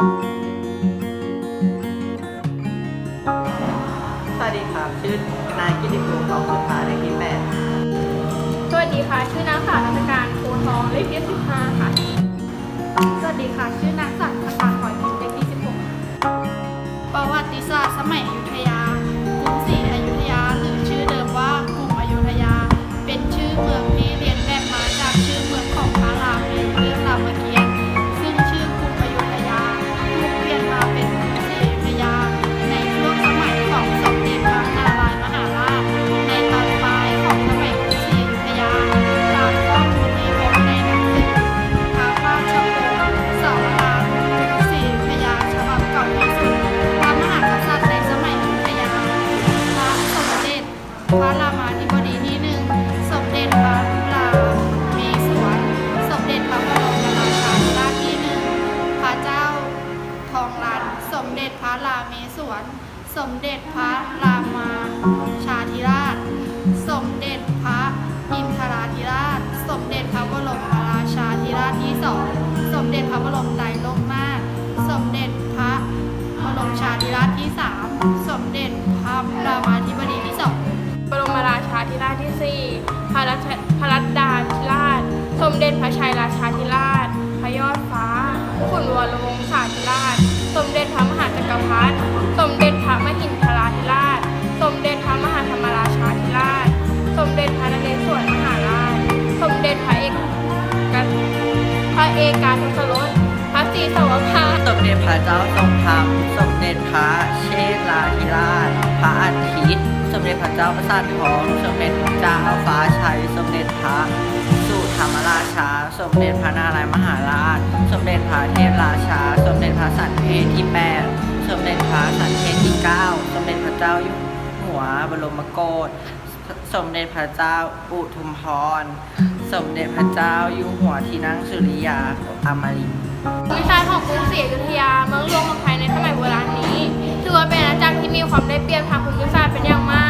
สวัสดีครับ ชื่อนายกิติภูมิทองสุภาเลขที่แปดสวัสดีค่ะ ชื่อนางสาวนันทการโพทองเลขที่สิบห้าค่ะ สวัสดีค่ะชื่อ ด็จพระชัยราชาธิราช พระยอดฟ้า ขุนวรวงศาธิราช สมเด็จพระมหาจักรพรรดิ สมเด็จพระมหินทราธิราช สมเด็จพระมหาธรรมราชาธิราช สมเด็จพระนเรศวรมหาราช สมเด็จพระเอกกัพระเอกาทศรสพระศรีสวภาสมเด็จพระเจ้าทรงธรรม สมเด็จพระเชษฐาธิราช พระอาทิตย์ สมเด็จพระเจ้าประสาททอง สมเด็จพระเจ้าฟ้าชัย สมเด็จพระ รรมราชา สมเด็จพระนารายณ์มหาราช สมเด็จพระเทพราชา สมเด็จพระสันเพศที่แปดสมเด็จพระสันเพศที่เก้าสมเด็จพระเจ้าอยู่หัวบรมโกศสมเด็จพระเจ้าอุทุมพร สมเด็จพระเจ้าอยู่หัวที่นั่งสุริยาอมรินทร์วิชาของกรุงศรีอยุธยาเมืองหลวงของไทยในสมัยโบราณนี้ ถือว่าเป็นอาณาจักรที่มีความได้เปรียบทางภูมิศาสตร์เป็นอย่างมาก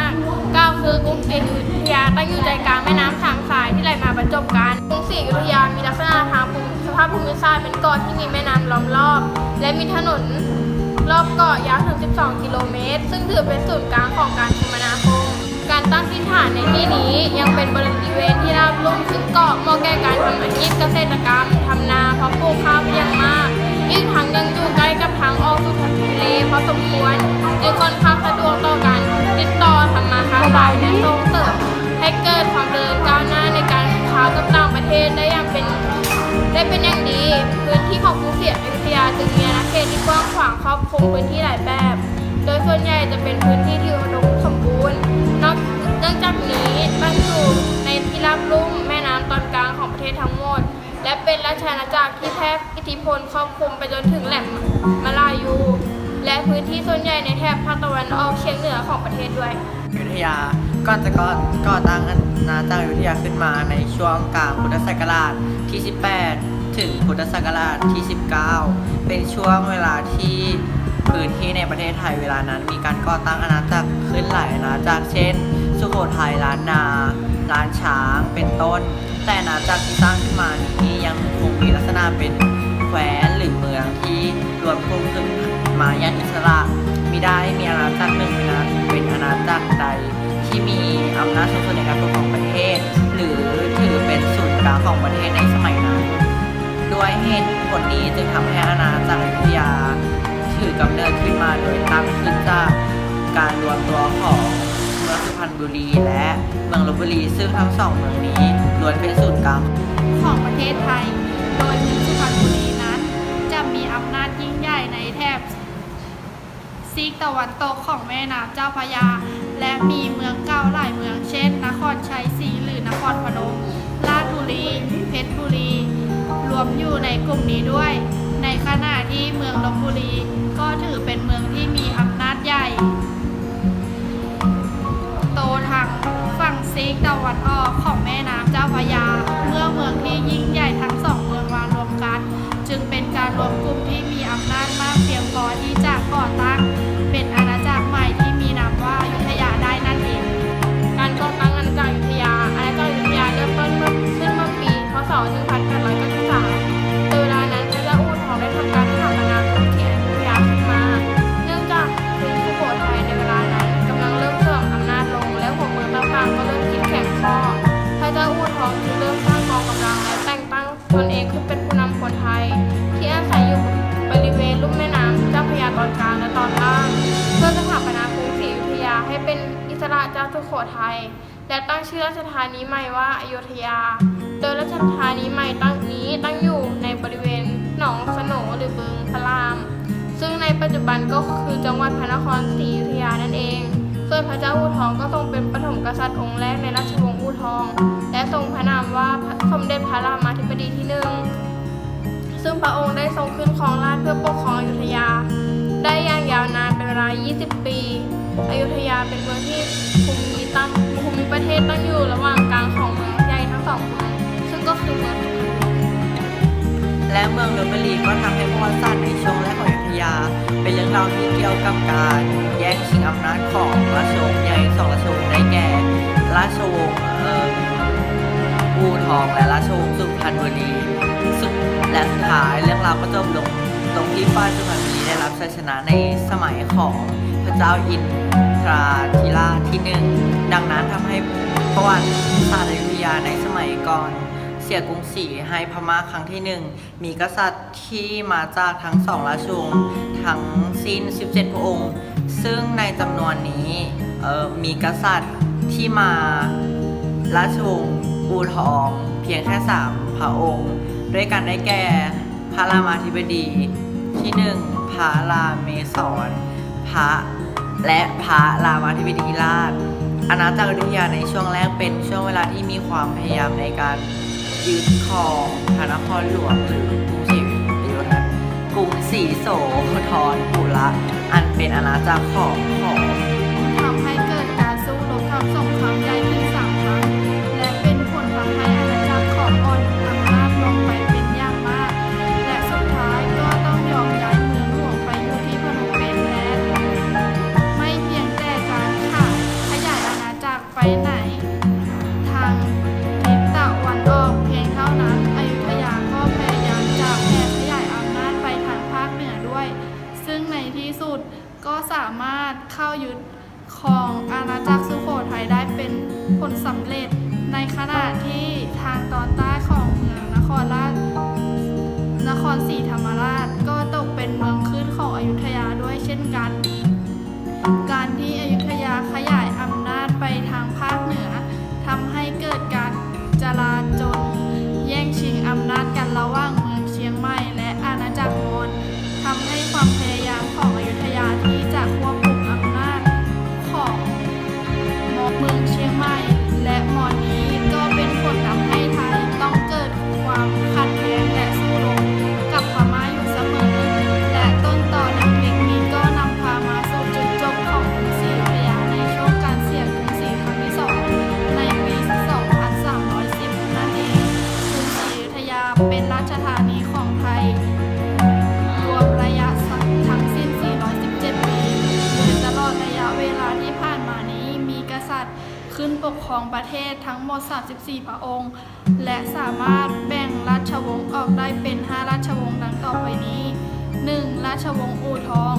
ก็คือกรุงศรีอยุธยาตั้งอยู่ใจกลางแม่น้ำทางสายที่ไหลมาบรรจบกันกรุงศรีอยุธยามีลักษณะทางภูมิสภาพภูมิศาสตร์เป็นเกาะที่มีแม่น้ำล้อมรอบ และมีถนนรอบเกาะยาวถึง 12 กิโลเมตร ซึ่งถือเป็นศูนย์กลางของการคมนาคมการตั้งถิ่นฐานในที่นี้ยังเป็นบริเวณที่ราบลุ่มซึ่งเกาะเหมาะแก่การทำอาชีพเกษตรกรรมทำนาเพาะปลูกข้าวเป็นอย่างมากอีกทั้งยังอยู่ใกล้กับทางออกสู่ทะเลพอสมควรจึงค่อน ได้เป็นอย่างดี พื้นที่ของกรุงศรีอยุธยาจึงมีอาณาเขตที่กว้างขวางครอบคลุมพื้นที่หลายแบบ โดยส่วนใหญ่จะเป็นพื้นที่ที่อุดมสมบูรณ์นอกเนื่องจากนี้ตั้งอยู่ในที่ราบลุ่มแม่น้ำตอนกลางของประเทศทั้งหมด และเป็นราชอาณาจักรที่แพร่อิทธิพลครอบคลุมไปจนถึงแหลมมาลายู และพื้นที่ส่วนใหญ่ในแถบภาคตะวันออกเฉียงเหนือของประเทศด้วย ยุธยา ก่อนจะก่อก่อตั้งอาณาจักรอยุธยาขึ้นมาในช่วงกลางพุทธศักราชที่ 18 ถึงพุทธศักราชที่ 19 เป็นช่วงเวลาที่พื้นที่ในประเทศไทยเวลานั้น มีการก่อตั้งอาณาจักรขึ้นหลายอาณาจักรเช่น สุโขทัยล้านนาล้านช้างเป็นต้น แต่อาณาจักรที่สร้างขึ้นมานี้ยังคงมีลักษณะเป็นแคว้นหรือเมืองที่รวมกลุ่มขึ้นมาอย่างอิสระมิได้มีอาณาจักรหนึ่งเป็นอาเป็น ณาจักรใดที่มีอำนาจสูงสุดในการปกครองประเทศ หรือถือเป็นศูนย์กลางของประเทศในสมัยนั้น ด้วยเหตุผลนี้จึงทำให้อาณาจักรอยุธยาถือกำเนิดขึ้นมาโดยตั้งขึ้นจากการรวมตัวของเมืองสุพรรณบุรีและเมืองลบบุรีซึ่งทั้งสองเมืองนี้ล้วนเป็นศูนย์กลางของประเทศไทย โดยมื ซีกตะวันตกของแม่น้ำเจ้าพระยา และมีเมืองเก่าหลายเมืองเช่น นครชัยศรีหรือนครพนมราชบุรี เพชรบุรี รวมอยู่ในกลุ่มนี้ด้วย ในขณะที่เมืองลบบุรี ก็ถือเป็นเมืองที่มีอำนาจใหญ่ โตทางฝั่งซีกตะวันออกของแม่น้ำเจ้าพระยา เมื่อเมืองที่ยิ่งใหญ่ทั้งสองเมืองมารวมกัน จึงเป็นการรวมกลุ่มที่มีอำนาจมาก เป็นอิสระจากสุโขทัย และตั้งชื่อราชธานีใหม่ว่าอยุธยา โดยราชธานีใหม่ตั้งนี้ตั้งอยู่ในบริเวณหนองสนหรือบึงพระราม ซึ่งในปัจจุบันก็คือจังหวัดพระนครศรีอยุธยานั่นเอง ส่วนพระเจ้าอู่ทองก็ทรงเป็นปฐมกษัตริย์องค์แรกในราชวงศ์อู่ทอง และทรงพระนามว่าสมเด็จพระรามาธิบดีที่หนึ่งซึ่งพระองค์ได้ทรงขึ้นครองราชเพื่อปกครองอยุธยา ได้อย่างยาวนานเป็นเวลา 20 ปี อยุธยาเป็นเมืองที่ภูมิตั้งภูมิประเทศตั้งอยู่ระหว่างกลางของเมืองใหญ่ทั้งสองเมืองซึ่งก็คือเมืองสุพบุรีและเมืองลพบุรีก็ทำให้ประวัติศาสตร์ในช่วงแรกของอยุธยา เป็นเรื่องราวที่เกี่ยวกับการแย่งชิงอำนาจของราชวงศ์ใหญ่สองราชวงศ์ได้แก่ ราชวงศ์อู่ทองและราชวงศ์สุพรรณบุรีสุดและสุดท้ายเรื่องราวก็จบลงตรงที่ฝ่าสุพรรณบุรีได้รับชัยชนะในสมัยของ พระเจ้าอินทราธิราชที่หนึ่งดังนั้นทำให้ประวัติศาสตร์อยุธยาในสมัยก่อน เสียกรุงศรีให้พม่าครั้งที่หนึ่งมีกษัตริย์ที่มาจากทั้งสองราชวงศ์ทั้งสิ้น 17 พระองค์ ซึ่งในจำนวนนี้ออมีกษัตริย์ที่มาราชวงศ์อูทองเพียงแค่สามพระองค์ ด้วยกันได้แก่พระรามาธิบดีที่หนึ่งพระรามเมศร พระและพระรามาธิบดีราชอาณาจักรอยุธยาในช่วงแรกเป็นช่วงเวลาที่มีความพยายามในการยึดครองพระนครหลวงหรือกรุงศรีอยุธยากรุงศรีโสธรปุระอันเป็นอาณาจักรของของ สามารถเข้ายึดครองอาณาจักรสุโขทัยได้เป็นผลสำเร็จในขณะที่ทางตอนใต้ของเมืองนครราชนครศรีธรรมราชก็ตกเป็นเมือง วงศ์อู่ทอง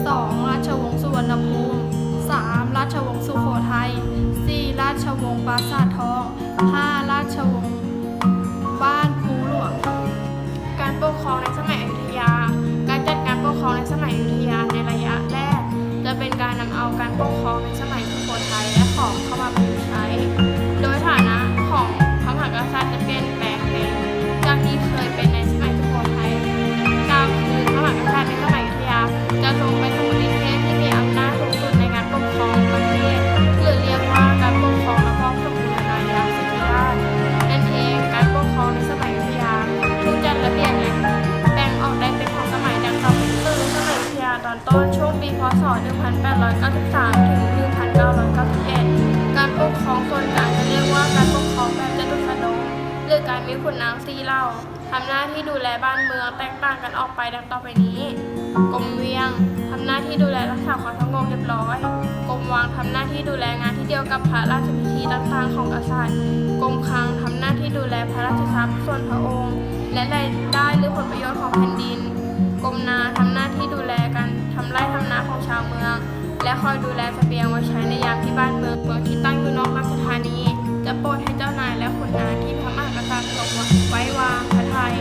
2. ราชวงศ์สุวรรณภูมิ 3. ราชวงศ์สุโขทัย 4. ราชวงศ์ปราสาททอง 5. ราชวงศ์บ้านภูหลวง การปกครองในสมัยอยุธยา การจัดการปกครองในสมัยอยุธยาในระยะแรก จะเป็นการนำเอาการปกครองในสมัยสุโขทัยและขอมเข้ามา ต้นช่วงปีพศ 1893 ถึง 1991 การปกครองส่วนกลางจะเรียกว่าการปกครองแบบจตุสดงหรือการมีขุนนางสีเหล่าทำหน้าที่ดูแลบ้านเมืองแตกต่างกันออกไปดังต่อไปนี้กรมเวียงทำหน้าที่ดูแลรักษาความสงบเรียบร้อยกรมวังทำหน้าที่ดูแลงานที่เดียวกับพระราชพิธีต่างๆของกษัตริย์กรมคลังทำหน้าที่ดูแลพระราชทรัพย์ส่วนพระองค์ และรายได้หรือผลประโยชน์ของแผ่นดินกรมนาทำหน้าที่ดูแลก ไร่ทำนาของชาวเมือง และคอยดูแลสเสบียงไว้ใช้ในยามที่บ้านเมืองเมืองที่ตั้งอยู่นอกราชธานี จะโปรดให้เจ้านายและขุนนางที่พระมหากษัตริย์ทรงไว้วางพระทัย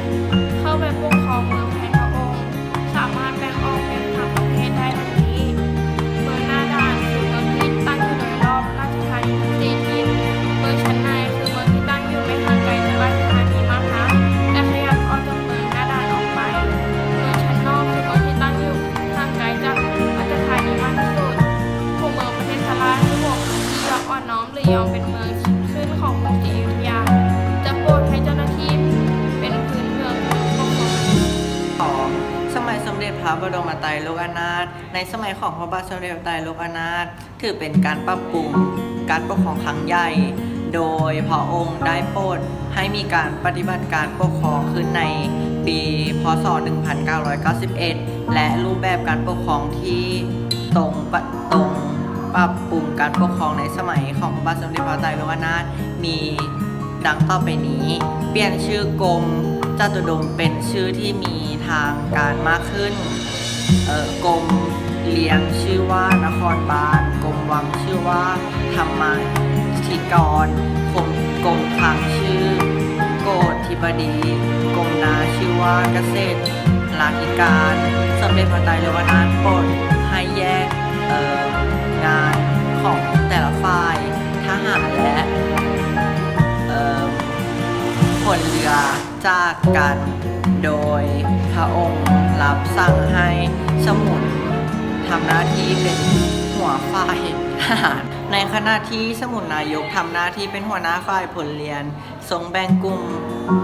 มัยของพระบาทสมเด็จพระไตรโลกนาถถือเป็นการปรับปรุงการปกครองครั้งใหญ่ โดยพระองค์ได้โปรดให้มีการปฏิบัติการปกครองขึ้นในปี พศ 1991 และรูปแบบการปกครองที่ตรงปะตรงปรับปรุงการปกครองในสมัยของพระบาทสมเด็จพระไตรโลกนาถมีดังต่อไปนี้ เปลี่ยนชื่อกรมจตุดมเป็นชื่อที่มีทางการมากขึ้น เอ่อกรม เลี้ยงชื่อว่านครบาลกรมวังชื่อว่าธรรมาธิกรกรมกรมคลังชื่อ โกธิบดีกรมนาชื่อว่าเกษตรลาธิการสมเด็จพระไตรโลกนาถโปรดให้แยกงานของแต่ละฝ่ายทหารและผลเรือจากกัน โดยพระองค์รับสั่งให้สมุน ทำหน้าที่เป็นหัวฝ่ายทหารในขณะที่สมุนนายกทำหน้าที่เป็นหัวหน้าฝ่ายผลเรียน ทรงแบ่งกลุ่ม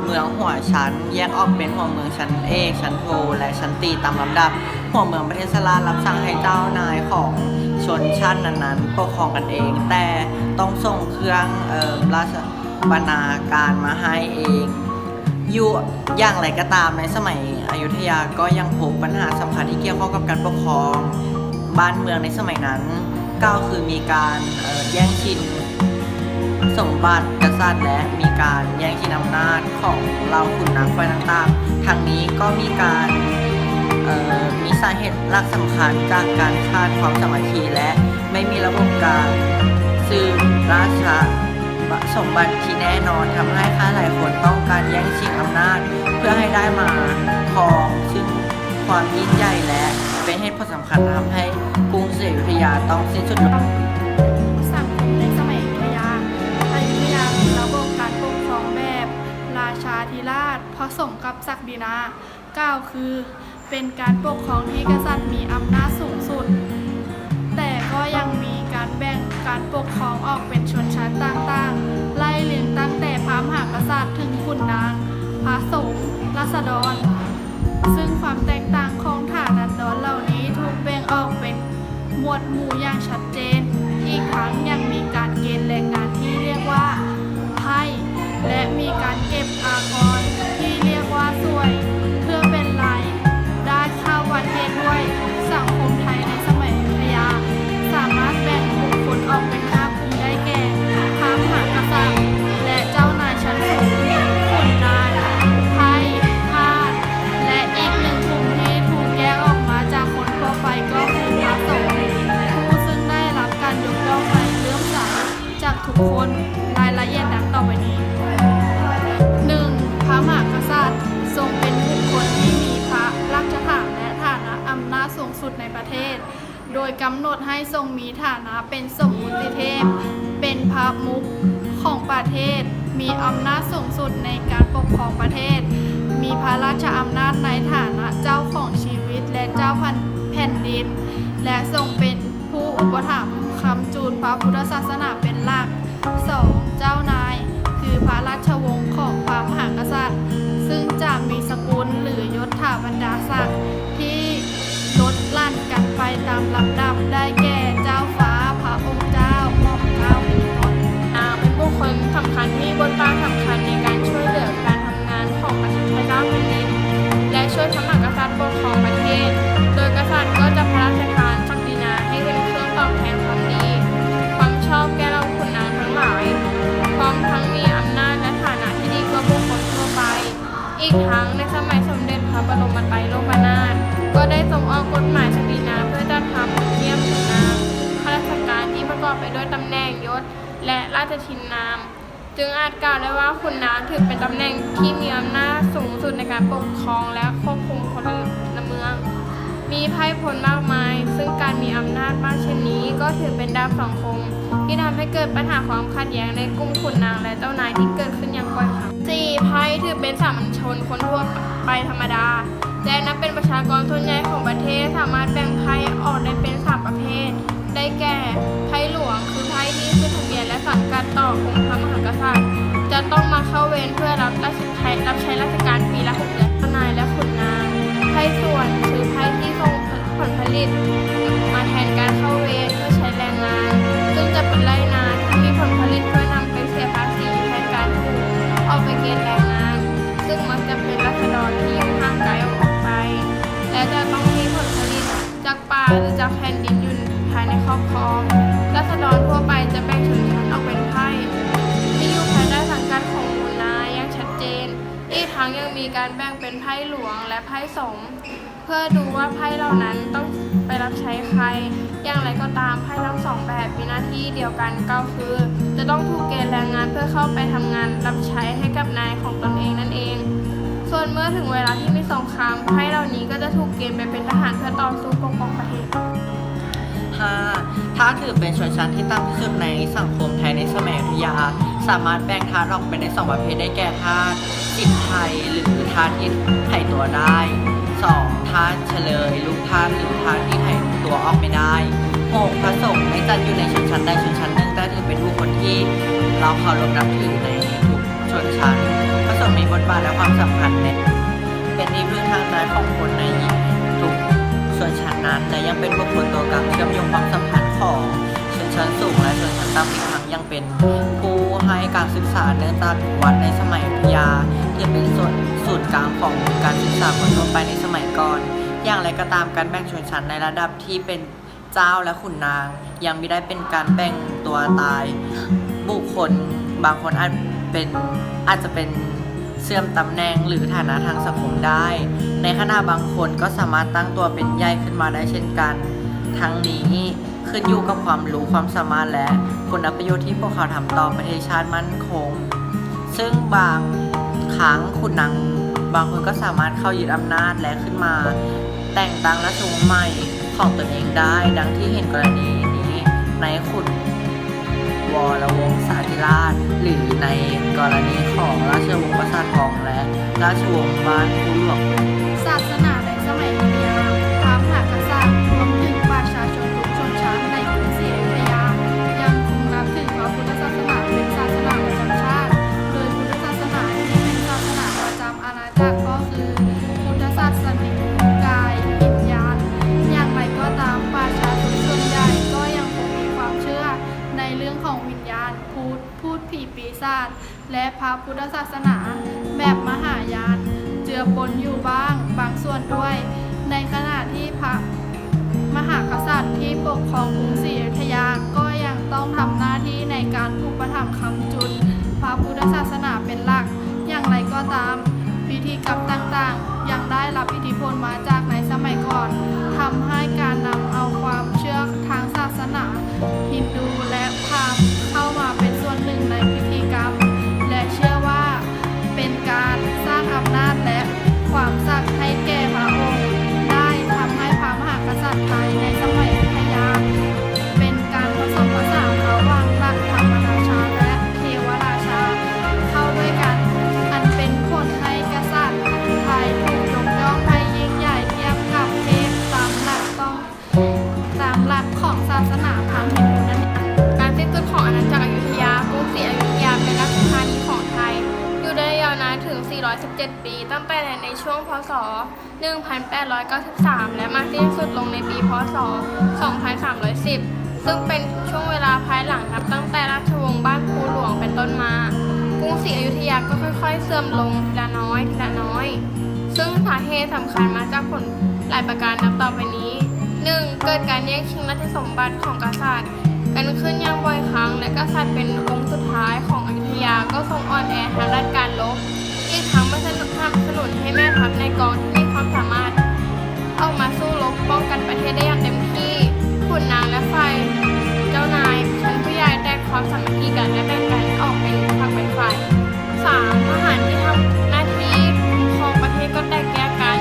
เมืองหัวชั้น แยกออกเป็นหัวเมืองชั้นเอกชั้นโท และชั้นตีตามลำดับ หัวเมืองประเทศสลารับสั่งให้เจ้านายของชนชาตินั้นๆปกครองกันเอง แต่ต้องส่งเครื่องออราชบรรณาการมาให้เองอยู่อย่างไรก็ตามในสมัยอยุธยาก็ยังพบปัญหาสำคัญที่เกี่ยวข้องกับการปกครอง บ้านเมืองในสมัยนั้นก็คือมีการแย่งชิงสมบัติกษัตริย์และมีการแย่งชิงอำนาจของเราขุนนางฝ่ายต่างๆทางนี้ก็มีการมีสาเหตุหลักสำคัญจากการขาดความสามัคคีและไม่มีระบบการสืบราชาสมบัติที่แน่นอนทำให้ข้าหลายคนต้องการแย่งชิงอำนาจ เพื่อให้ได้มาครองซึ่งความยิ่งใหญ่และ เป็นเหตุผลสำคัญทำให้กรุงศรีอยุธยาต้องสิ้นสุดลงสังคมในสมัยอยุธยาอยุธยามีระบบการปกครองแบบ ราชาธิราชผสมกับศักดินาก้าวคือ เป็นการปกครองที่กษัตริย์มีอำนาจสูงสุด แต่ก็ยังมีการแบ่งการปกครองออกเป็นชนชั้นต่างๆ ไล่เรียงตั้งแต่พระมหากษัตริย์ถึงขุนนาง พระสงฆ์ราษฎร ซึ่งความแตกต่างของฐานันดรเหล่านี้ถูกแบ่งออกเป็นหมวดหมู่อย่างชัดเจน อีกทั้งยังมีการเกณฑ์แรงงานที่เรียกว่าไพ่และมีการเก็บอากร อุปถัมภ์คำจูนพระพุทธศาสนาเป็นหลัก 2. เจ้านาย คือพระราชวงศ์ของพระมหากษัตริย์ ซึ่งจะมีสกุลหรือยศถาบรรดาศักดิ์ที่ลดลั่นกันไปตามลำดับได้แก่เจ้าฟ้าพระองค์เจ้าหม่อมเจ้าเป็นต้นนาเป็นบุคคลสำคัญที่บทบาทสำคัญในการช่วยเหลือการทำงานของประชาชนแผ่นดินและช่วยพระม กทั้งในสมัยสมเด็จพระบรมไตรโลกนาถก็ได้ทรงออกกฎหมายศักดินาเพื่อจะทำเทียมขุนางข้าราชการที่ประกอบไปด้วยตำแหน่งยศ และราชชินนาม จึงอาจกล่าวได้ว่าขุนนางถือเป็นตำแหน่งที่มีอำนาจสูงสุดในการปกครองและควบคุมพลเมือง มีไพ่พลมากมาย ซึ่งการมีอำนาจมากเช่นนี้ก็ถือเป็นดาบสองคมที่ทำให้เกิดปัญหาความขัดแย้งในกลุ่มขุนนางและเจ้านายที่เกิดขึ้นอย่างบ่อยครั้ง สี่ไพ่ถือเป็นสามัญชนคนทั่วไปธรรมดา และนับเป็นประชากรส่วนใหญ่ของประเทศสามารถแบ่งไพ่ออกได้เป็นสามประเภท ได้แก่ไพ่หลวงคือไพ่ที่ขึ้นทะเบียนและสังกัดต่อองค์พระมหากษัตริย์ จะต้องมาเข้าเวรเพื่อรับราชใช้รับใช้ราชการปีละหกเดือนนายและขุนนางไพ่ส่วนคือไพ่ที่ลิต มาแทนการเข้าเวรเพื่อใช้แรงงาน ซึ่งจะเป็นไรนา เกณฑ์แรงงาน ซึ่งมักจะเป็นรัษฎรที่อยู่ห่างไกลออกไป และจะต้องมีผลผลิตจากป่าหรือจากแผ่นดินอยู่ภายในครอบครองรัษฎรทั่วไปจะแบ่งชนชั้นออกเป็นไพร่ที่อยู่ภายใต้สังกัดของมูลนาอย่างชัดเจน อีกทั้งยังมีการแบ่งเป็นไพ่หลวงและไพ่สมเพื่อดูว่าไพ่เหล่านั้นต้องไปรับใช้ใคร อย่างไรก็ตามไพ่ทั้งสองแบบมีหน้าที่เดียวกันก็คือ จะต้องถูกเกณฑ์แรงงานเพื่อเข้าไปทำงานรับใช้ให้กับนายของตนเองนั่นเอง ส่วนเมื่อถึงเวลาที่มีสงครามไพ่เหล่านี้ก็จะถูกเกณฑ์ไปเป็นทหารเพื่อต่อสู้ปกป้องประเทศ 5. ถ้าถือเป็นชนชั้นที่ต่ำที่สุดในสังคมไทยในสมัยอยุธยา สามารถแบ่งทาสออกเป็นได้สองประเภทได้แก่ทาสสิทธิไทยหรือทาสที่ไถ่ตัวได้ 2. ทาสเฉลย ลูกทาสหรือทาสที่ไถ่ตัวออกไม่ได้ 6. พระสงฆ์ไม่จัดอยู่ในชนชั้นใดชนชั้นหนึ่งแต่ถือเป็นบุคคลที่เราเคารพนับถือในทุกชนชั้นพระสงฆ์มีบทบาทและความสำคัญในเป็นที่พึ่งทางใจของคนในทุกส่วนชั้นนั้นและยังเป็นบุคคลตัวกลางเชื่อมโยงความสัมพันธ์ของชนชั้นสูงและชนชั้นต่ำอีกทั้งยังเป็นผู้ให้การศึกษาเนื่องจากวัดในสมัยอยุธยาที่เป็นส่วนศูนย์กลางของการศึกษาคนทั่วไปในสมัยก่อน อย่างไรก็ตามการแบ่งชนชั้นในระดับที่เป็น เจ้าและขุนนาง ยังไม่ได้เป็นการแบ่งตัวตาย บุคคลบางคนอาจเป็นอาจจะเป็นเสื่อมตำแหน่งหรือฐานะทางสังคมได้ ในขณะบางคนก็สามารถตั้งตัวเป็นใหญ่ขึ้นมาได้เช่นกัน ทั้งนี้ขึ้นอยู่กับความรู้ความสามารถและคุณประโยชน์ที่พวกเขาทำต่อประเทศชาติมั่นคง ซึ่งบางครั้งคุณนางบางคนก็สามารถเข้ายึดอำนาจและขึ้นมา แต่งตั้งราชวงศ์ใหม่ ของตนเองได้ดังที่เห็นกรณีนี้ในขุนวรวงศ์สาธิราช หรือในกรณีของราชวงศ์ประสาททองและ ราชวงศ์บ้านผู้หลวงศาสนาในสมัยอ ปีศาจและพระพุทธศาสนาแบบมหายาน เจือปนอยู่บ้างบางส่วนด้วย ในขณะที่พระมหากษัตริย์ที่ปกครองกรุงศรีอยุธยาก็ยังต้องทำหน้าที่ในการอุปถัมภ์คำจุน พระพุทธศาสนาเป็นหลัก อย่างไรก็ตาม พิธีกรรมต่างๆ ยังได้รับอิทธิพลมาจากในสมัยก่อนทำให้การนำเอาความเชื่อทางศาสนา ฮินดูและพราหมณ์ 10 ซึ่งเป็นช่วงเวลาภายหลังนับตั้งแต่ราชวงศ์บ้านภูหลวงเป็นต้นมากรุงศรีอยุธยาก็ค่อย ๆ เสื่อมลงทีละน้อยทีละน้อย ซึ่งสาเหตุสำคัญมาจากผลหลายประการนับต่อไปนี้ 1. เกิดการแย่งชิงราชสมบัติของกษัตริย์กันขึ้นอย่างบ่อยครั้ง และกษัตริย์เป็นองค์สุดท้ายของอยุธยาก็ทรงอ่อนแอทางด้านการรบอีกทั้งไม่สนับสนุนให้แม่ทัพในกองที่มีความสามารถ ออกมาสู้รบป้องกันประเทศได้อย่างเต็มที่ ขุนนางและฝ่ายเจ้านายชั้นผู้ใหญ่แตกความสามัคคีกันและแบ่งกันออกเป็นฝักเป็นฝ่าย 3. ทหารที่ทำหน้าที่ของประเทศก็แตกแยกกัน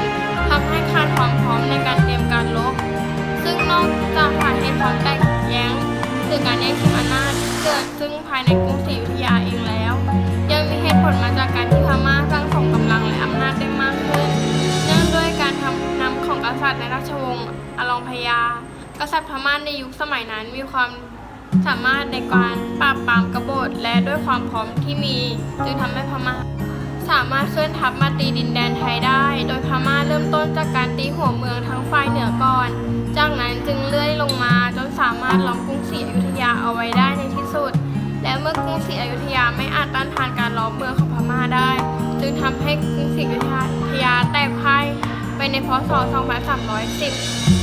ทำให้ขาดความพร้อมในการเตรียมการรบซึ่งนอกจากสาเหตุความแตกแย้งหรือการแย่งชิงอำนาจเกิดซึ่งภายในกรุงศรีอยุธยาเองแล้ว ยังมีเหตุผลมาจากการที่พม่าสร้าง กษัตริย์พม่าในยุคสมัยนั้นมีความสามารถในการปราบปรามกบฏและด้วยความพร้อมที่มี จึงทำให้พม่าสามารถเคลื่อนทัพมาตีดินแดนไทยได้ โดยพม่าเริ่มต้นจากการตีหัวเมืองทั้งฝ่ายเหนือก่อน จากนั้นจึงเลื่อยลงมาจนสามารถล้อมกรุงศรีอยุธยาเอาไว้ได้ในที่สุด และเมื่อกรุงศรีอยุธยาไม่อาจต้านทานการล้อมเมืองของพม่าได้ จึงทำให้กรุงศรีอยุธยาแตกพ่ายไปในพศ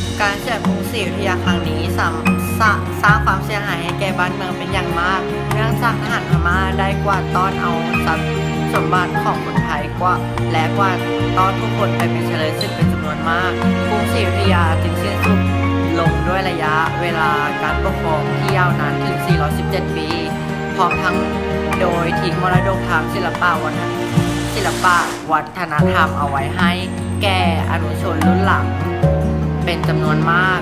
2310 การเสียกรุงศรีอยุธยาครั้งนี้สามสร้าสร้างความเสียหายให้แก่บ้านเมืองเป็นอย่างมาก เนื่องจากทหารพม่าได้กวาดต้อนเอาทรัพย์สมบัติของคนไทยกว่า และกวาดต้อนผู้คนไปเป็นเฉลยศึกเป็นจำนวนมากกรุงศรีอยุธยาจึงสิ้นสุดลงด้วยระยะเวลาการปกครองที่ยาวนานถึง 417 ปี พร้อมทั้งโดยทิ้งมรดกทางศิลปะวัฒนศิลปะวัฒนธรรมเอาไว้ให้แก่อนุชนรุ่นหลัง เป็นจำนวนมาก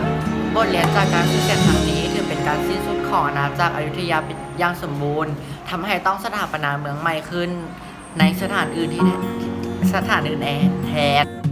บทเรียนจากการสูญเสียครั้งนี้ถือเป็นการสิ้นสุดของอาณาจักรอยุธยาเป็นอย่างสมบูรณ์ทำให้ต้องสถาปนาเมืองใหม่ขึ้น ในสถานอื่นที่สถานอื่นแทน